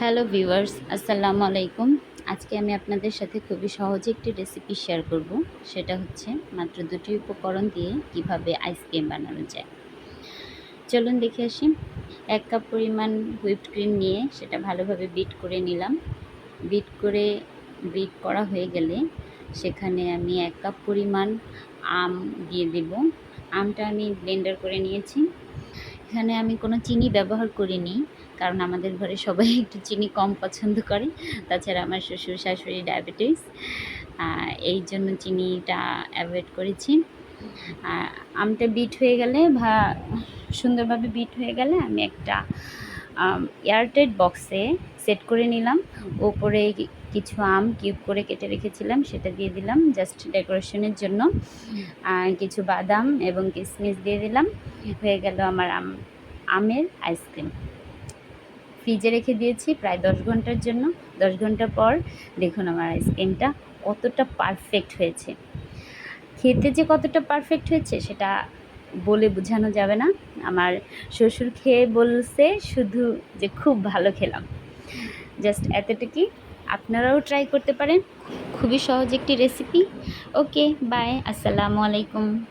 Hello viewers, আসসালামু আলাইকুম। আজকে আমি আপনাদের সাথে খুবই সহজে একটি রেসিপি শেয়ার করব। সেটা হচ্ছে মাত্র দুটি উপকরণ দিয়ে কীভাবে আইসক্রিম বানানো যায়। চলুন দেখে আসি। এক কাপ পরিমাণ হুইপড ক্রিম নিয়ে সেটা ভালোভাবে বিট করে নিলাম। বিট করে বিট করা হয়ে গেলে সেখানে আমি এক কাপ পরিমাণ আম দিয়ে দেব। আমটা আমি ব্লেন্ডার করে নিয়েছি। এখানে আমি কোনো চিনি ব্যবহার করিনি, কারণ আমাদের ঘরে সবাই একটু চিনি কম পছন্দ করে। তাছাড়া আমার শ্বশুর, শাশুড়ি ডায়াবেটিস এই জন্য চিনিটা অ্যাভয়েড করেছি। আমটা বিট হয়ে গেলে বা সুন্দরভাবে বিট হয়ে গেলে আমি একটা এয়ারটাইট বক্সে সেট করে নিলাম। ওপরে কিছু আম কিউব করে কেটে রেখেছিলাম সেটা দিয়ে দিলাম জাস্ট ডেকোরেশনের জন্য। কিছু বাদাম এবং কিশমিশ দিয়ে দিলাম। হয়ে গেল আমার আম আমের আইসক্রিম ফ্রিজে রেখে দিয়েছি প্রায় দশ ঘণ্টার জন্য। দশ ঘণ্টা পর দেখুন আমার আইসক্রিমটা কতটা পারফেক্ট হয়েছে। খেতে যে কতটা পারফেক্ট হয়েছে সেটা বলে বোঝানো যাবে না। আমার শ্বশুর খেয়ে বলছে, শুধু যে খুব ভালো খেলাম। জাস্ট এতটুকুই। আপনারাও ট্রাই করতে পারেন। খুবই সহজ একটি রেসিপি ওকে বাই আসসালামু আলাইকুম।